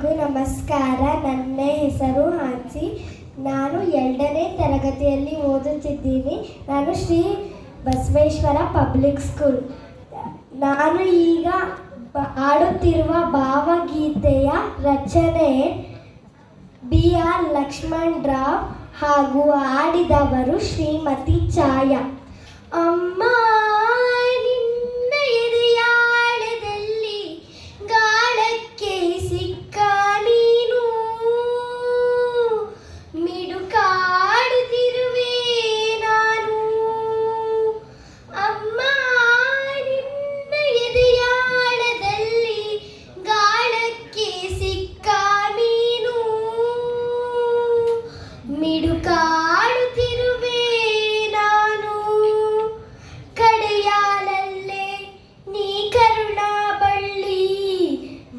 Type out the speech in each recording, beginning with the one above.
ಎಲ್ಲರಿಗೂ ನಮಸ್ಕಾರ. ನನ್ನ ಹೆಸರು ಹಾನ್ಸಿ ನಾನು ಎರಡನೇ ತರಗತಿಯಲ್ಲಿ ಓದುತ್ತಿದ್ದೀನಿ. ನಾನು ಶ್ರೀ ಬಸವೇಶ್ವರ ಪಬ್ಲಿಕ್ ಸ್ಕೂಲ್. ನಾನು ಈಗ ಆಡುತ್ತಿರುವ ಭಾವಗೀತೆಯ ರಚನೆ ಬಿ ಆರ್ ಲಕ್ಷ್ಮಣ್ ರಾವ್ ಹಾಗೂ ಹಾಡಿದವರು ಶ್ರೀಮತಿ ಛಾಯಾ. ಅಮ್ಮ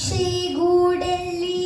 പക്ഷി കൂടല്ലേ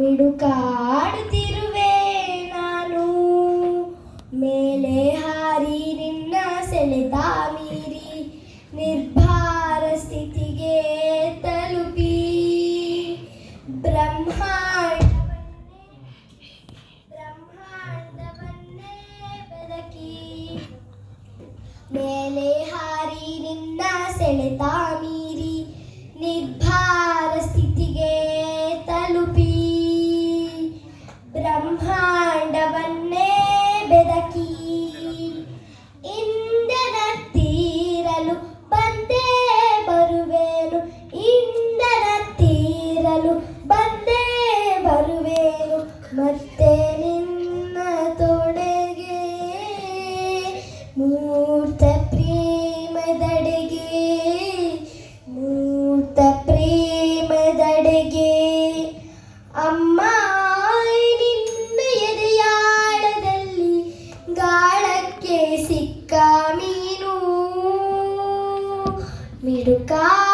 ಮಿಡುಕಾಡುತ್ತಿರುವೆ ನಾನು. ಮೇಲೆ మీరు కా